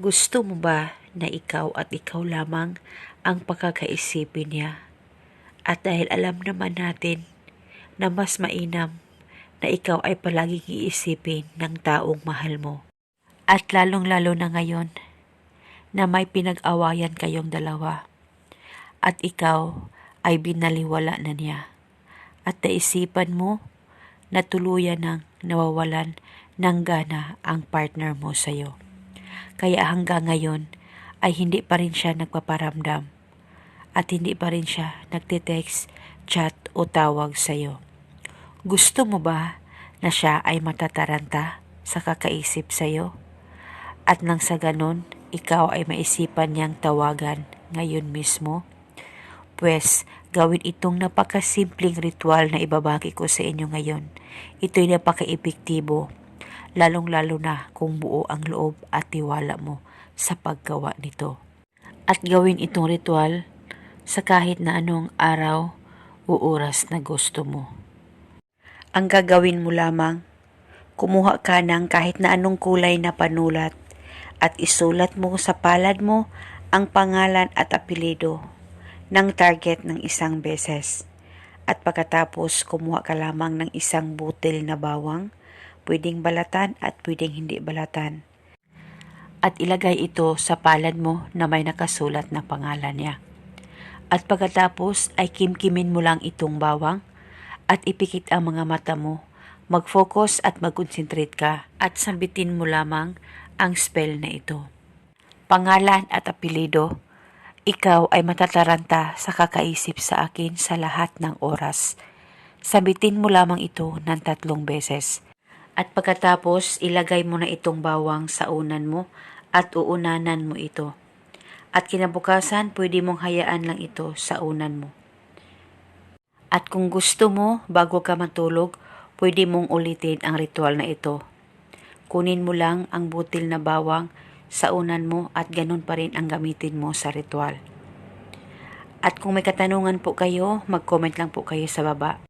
Gusto mo ba na ikaw at ikaw lamang ang pagkakaisipin niya? At dahil alam naman natin na mas mainam na ikaw ay palaging iisipin ng taong mahal mo. At lalong-lalo na ngayon na may pinag-awayan kayong dalawa at ikaw ay binaliwala na niya. At naisipan mo na tuluyan ng nawawalan ng gana ang partner mo sa'yo. Kaya hanggang ngayon ay hindi pa rin siya nagpaparamdam at hindi pa rin siya nagtitext, chat o tawag sa'yo. Gusto mo ba na siya ay matataranta sa kakaisip sa'yo? At nang sa ganon, ikaw ay maisipan niyang tawagan ngayon mismo? Pwes, gawin itong napakasimpleng ritual na ibabagi ko sa inyo ngayon. Ito'y napaka-epektibo lalong-lalo na kung buo ang loob at tiwala mo sa paggawa nito. At gawin itong ritual sa kahit na anong araw o oras na gusto mo. Ang gagawin mo lamang, kumuha ka ng kahit na anong kulay na panulat at isulat mo sa palad mo ang pangalan at apelido ng target ng isang beses. At pagkatapos kumuha ka lamang ng isang butil na bawang pwedeng balatan at pwedeng hindi balatan. At ilagay ito sa palad mo na may nakasulat na pangalan niya. At pagkatapos ay kimkimin mo lang itong bawang at ipikit ang mga mata mo. Mag-focus at mag-concentrate ka at sambitin mo lamang ang spell na ito. Pangalan at apelido, ikaw ay matataranta sa kakaisip sa akin sa lahat ng oras. Sabitin mo lamang ito ng tatlong beses at pagkatapos, ilagay mo na itong bawang sa unan mo at uunanan mo ito. At kinabukasan, pwede mong hayaan lang ito sa unan mo. At kung gusto mo, bago ka matulog, pwede mong ulitin ang ritual na ito. Kunin mo lang ang butil na bawang sa unan mo at ganun pa rin ang gamitin mo sa ritual. At kung may katanungan po kayo, mag-comment lang po kayo sa baba.